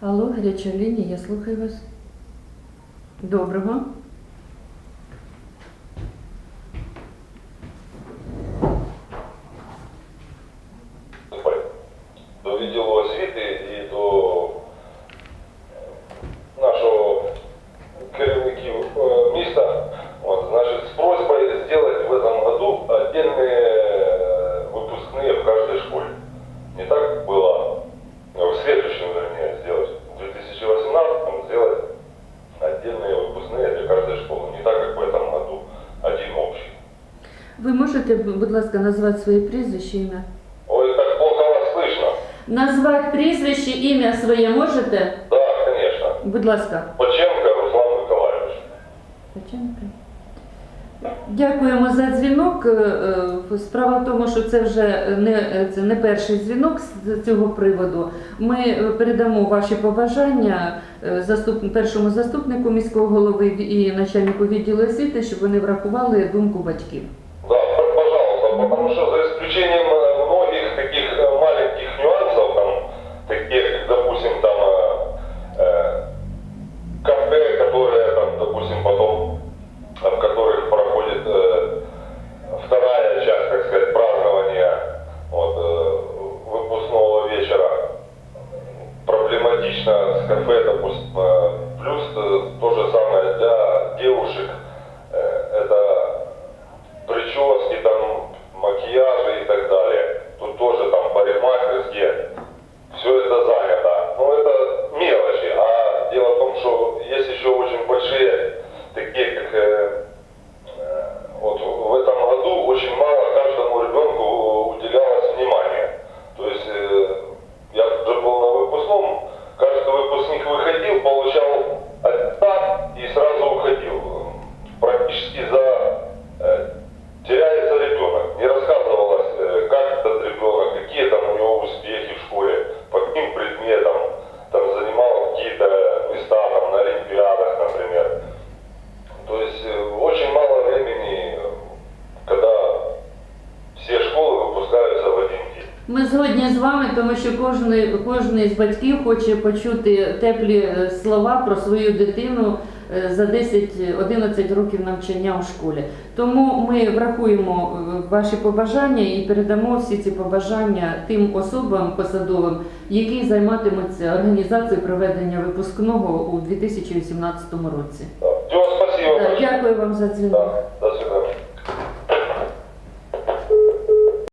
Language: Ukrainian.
Алло, гаряча лінія, я слухаю вас. Доброго. Ви можете, будь ласка, назвати своє прізвище, ім'я? Ой, так плохо вас слышно. Назвати прізвище, ім'я своє можете? Да, конечно. Будь ласка. Поченко Руслан Миколаївич. Печенка. Дякуємо за дзвінок. Е, е, Справа в тому, що це вже не, е, це не перший дзвінок з цього приводу. Ми передамо ваші побажання заступ, першому заступнику міського голови і начальнику відділу освіти, щоб вони врахували думку батьків. Потому что за исключением э, многих таких э, маленьких нюансов, там, таких, допустим, там, э, кафе, которые, там, допустим, потом, в которых проходит вторая часть, так сказать, празднования вот, выпускного вечера, проблематично с кафе, там, і так далее. Тут тоже там парикмахерские. олимпиадах, например. То есть э, очень мало времени, э, когда все школы выпускаются в один день. Ми згодні з вами, тому що кожен, кожен з батьків хоче почути теплі е, слова про свою дитину е, за 10-11 років навчання у школі. Тому ми врахуємо е, ваші побажання і передамо всі ці побажання тим особам посадовим, які займатимуться організацією проведення випускного у 2018 році. Е. Дякую вам за дзвінок.